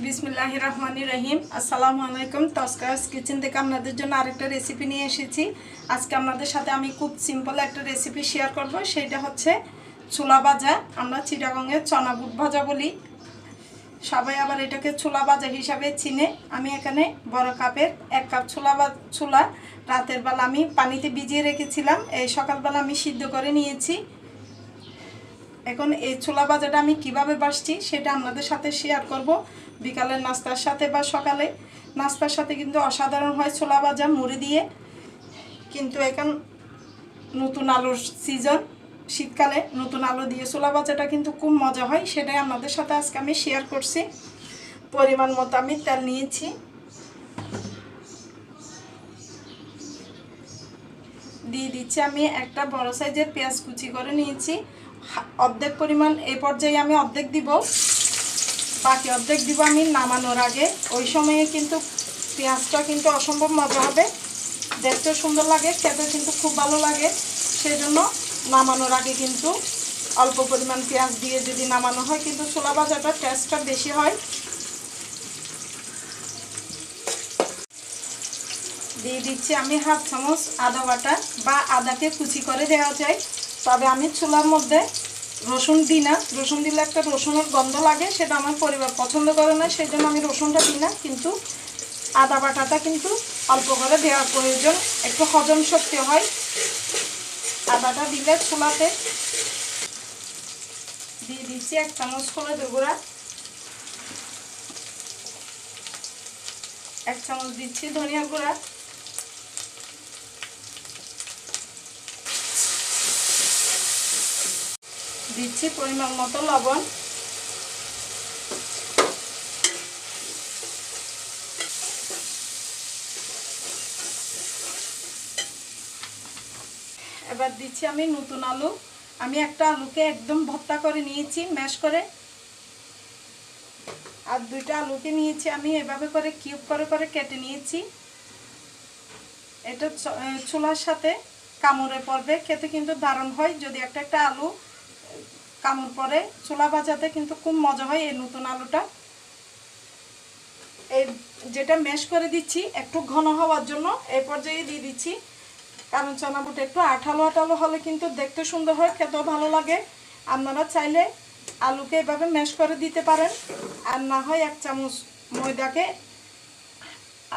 বিসমিল্লাহ রহমান রহিম। আসসালামু আলাইকুম। তস্কাস কিচেন থেকে আপনাদের জন্য আরেকটা রেসিপি নিয়ে এসেছি। আজকে আপনাদের সাথে আমি খুব সিম্পল একটা রেসিপি শেয়ার করব। সেটা হচ্ছে ছোলা ভাজা। আমরা চিটাগংয়ের চনা বুট ভাজা বলি। সবাই আবার এটাকে ছোলা ভাজা হিসাবে চিনে। আমি এখানে বড় কাপের এক কাপ ছোলা বা ছোলা। রাতের বেলা আমি পানিতে ভিজিয়ে রেখেছিলাম। এই সকালবেলা আমি সিদ্ধ করে নিয়েছি। এখন এই ছোলা ভাজাটা আমি কীভাবে বাসছি সেটা আপনাদের সাথে শেয়ার করব। বিকালের নাস্তার সাথে বা সকালে। নাস্তার সাথে কিন্তু অসাধারণ হয় ছোলা ভাজা মুড়ি দিয়ে। কিন্তু এখন নতুন আলুর সিজন শীতকালে নতুন আলু দিয়ে ছোলা ভাজাটা কিন্তু খুব মজা হয়, সেটাই আপনাদের সাথে আজকে আমি শেয়ার করছি। পরিমাণ মতো আমি তেল নিয়েছি। দিয়ে দিচ্ছি আমি একটা বড় সাইজের পেঁয়াজ কুচি করে নিয়েছি। অর্ধেক পরিমাণ এই পর্যায়ে আমি অর্ধেক দিব। বাকি অর্ধেক দিব আমি নামানোর আগে। ওই সময়ে কিন্তু পেঁয়াজটা কিন্তু অসম্ভব মজা হবে। দেখতে সুন্দর লাগে, খেতে কিন্তু খুব ভালো লাগে। সেই জন্য নামানোর আগে কিন্তু অল্প পরিমাণ পেঁয়াজ দিয়ে যদি নামানো হয়, কিন্তু ছোলা ভাজাটার টেস্টটা বেশি হয়। দিয়ে দিচ্ছি আমি হাফ চামচ আদা বাটা বা আদাকে কুচি করে দেওয়া যায়। তবে আমি চুলার মধ্যে রসুন দিই না। রসুন দিলে একটা রসুনের গন্ধ লাগে, সেটা আমার পরিবার পছন্দ করে না সেই জন্য আমি রসুনটা দিই না। কিন্তু আদা বাটাটা কিন্তু অল্প করে দেওয়ার প্রয়োজন, একটু হজম শক্তি হয়। আদাটা দিলে চুলাতে দিয়ে দিচ্ছি এক চামচ হলুদের গুঁড়া। এক চামচ দিচ্ছি ধনিয়া গুঁড়া। দিচ্ছি পরিমাণ মতো লবণ। এবার দিচ্ছি আমি নতুন আলু। আমি একটা আলুকে একদম ভর্তা করে নিয়েছি ম্যাশ করে। আর দুইটা আলুকে নিয়েছি আমি এভাবে করে কিউব করে করে কেটে নিয়েছি। এটা চ- এ, ছোলার সাথে কামড়ে পড়বে খেতে কিন্তু দারুণ হয়। যদি একটা একটা আলু কামড় পরে ছোলা ভাজাতে কিন্তু খুব মজা হয় এই নতুন আলুটা। এই যেটা ম্যাশ করে দিচ্ছি, একটু ঘন হওয়ার জন্য এই পর্যায়ে দিয়ে দিচ্ছি। কারণ চনা বুট একটু আঠালো আঠালো হলে কিন্তু দেখতে সুন্দর হয়, খেতেও ভালো লাগে। আপনারা চাইলে আলুকে এভাবে ম্যাশ করে দিতে পারেন। আর না হয় এক চামচ ময়দাকে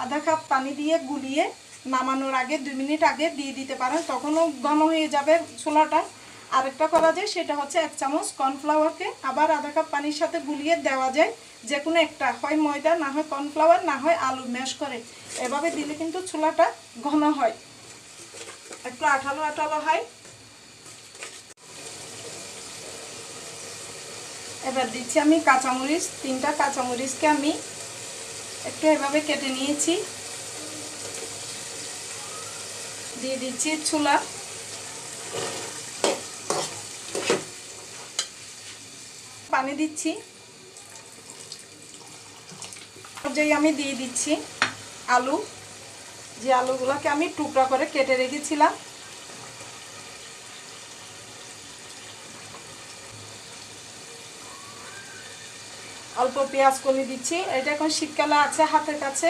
আধা কাপ পানি দিয়ে গুলিয়ে নামানোর আগে দুই মিনিট আগে দিয়ে দিতে পারেন, তখনও ঘন হয়ে যাবে ছোলাটা আরেকটা করা যায়, সেটা হচ্ছে এক চামচ কর্নফ্লাওয়ারকে আবার আধা কাপ পানির সাথে গুলিয়ে দেওয়া যায়। যে কোনো একটা, হয় ময়দা, না হয় কর্নফ্লাওয়ার, না হয় আলু, ম্যাশ করে। এভাবে দিলে কিন্তু ছোলাটা ঘন হয়। একটু আঠালো আঠালো হয়। এবার দিচ্ছি আমি কাঁচামরিচ, তিনটা কাঁচামরিচকে আমি একটু এভাবে কেটে নিয়েছি। দিয়ে দিচ্ছি চুলা। পানি দিচ্ছি। পর্যায়ে আমি দিয়ে দিচ্ছি আলু। যে আলুগুলোকে আমি টুকরা করে কেটে রেখেছিলাম। অল্প পেঁয়াজ কলি দিচ্ছি। এটা এখন শীতকালে আছে, হাতের কাছে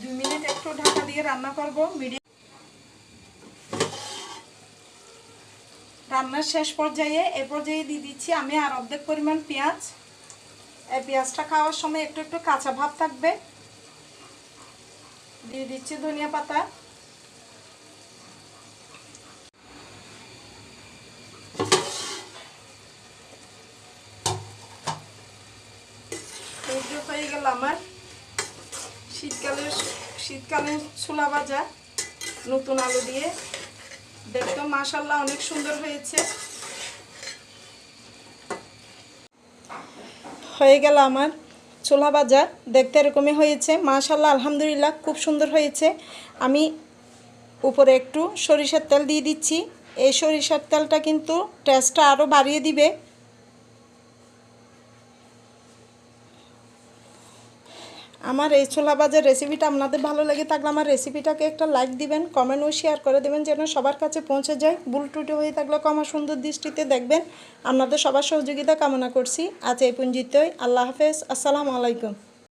দুই মিনিট একটু ঢাকা দিয়ে রান্না করব, মিডিয়াম রান্নার শেষ পর্যায়ে, এ পর্যায়ে দিয়ে দিচ্ছি আমি আর অর্ধেক পরিমাণ পেঁয়াজ। এই পেঁয়াজটা খাওয়ার সময় একটু একটু কাঁচা ভাব থাকবে। দিয়ে দিচ্ছি ধনিয়া পাতা। হয়ে গেল আমার। শীতকালের শীতকালীন ছোলা ভাজা, নতুন আলু দিয়ে। দেখতে মাশাল্লাহ অনেক সুন্দর হয়েছে। হয়ে গেল আমার ছোলা ভাজা। দেখতে এরকমই হয়েছে। মাশাল্লাহ আলহামদুলিল্লাহ, খুব সুন্দর হয়েছে। আমি উপরে একটু সরিষার তেল দিয়ে দিচ্ছি। এই সরিষার তেলটা কিন্তু টেস্টটা আরও বাড়িয়ে দিবে। আমার এই ছোলা ভাজার রেসিপিটা আপনাদের ভালো লেগে থাকলে আমার রেসিপিটাকে একটা লাইক দিবেন কমেন্ট ও শেয়ার করে দেবেন যেন সবার কাছে পৌঁছে যায়। ভুল টুটি হয়ে থাকলে কমা সুন্দর দৃষ্টিতে দেখবেন। আপনাদের সবার সহযোগিতা কামনা করছি। আজ এই পুঞ্জিতই আল্লাহ হাফেজ। আসসালামু আলাইকুম।